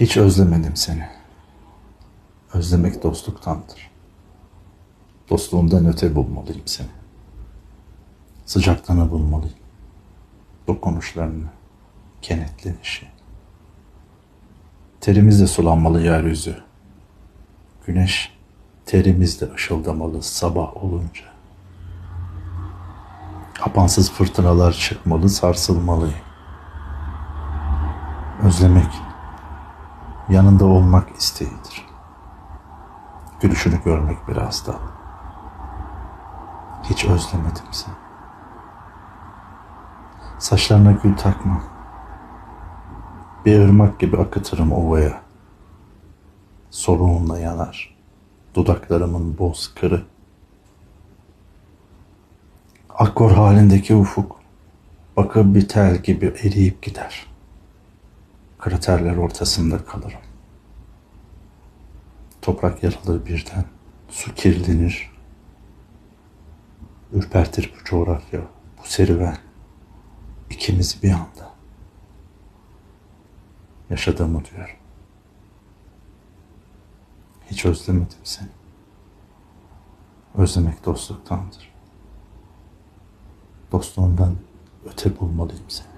Hiç özlemedim seni. Özlemek dostluktandır. Dostluğundan öte bulmalıyım seni. Sıcaklığını bulmalıyım. Dokunuşlarını, kenetlenişi. Terimizle sulanmalı yeryüzü. Güneş terimizle ışıldamalı sabah olunca. Kapansız fırtınalar çıkmalı, sarsılmalı. Özlemek yanında olmak isteğidir. Gülüşünü görmek biraz da. Hiç özlemedim seni. Saçlarına gül takmam. Bir ırmak gibi akıtırım ovaya. Soluğunla yanar. Dudaklarımın boz kırı. Akkor halindeki ufuk. Bakır bir tel gibi eriyip gider. Kraterler ortasında kalırım. Toprak yarılır birden. Su kirlenir. Ürpertir bu coğrafya, bu serüven. İkimizi bir anda. Yaşadığımı diyorum. Hiç özlemedim seni. Özlemek dostluktandır. Dostluğundan öte bulmalıyım seni.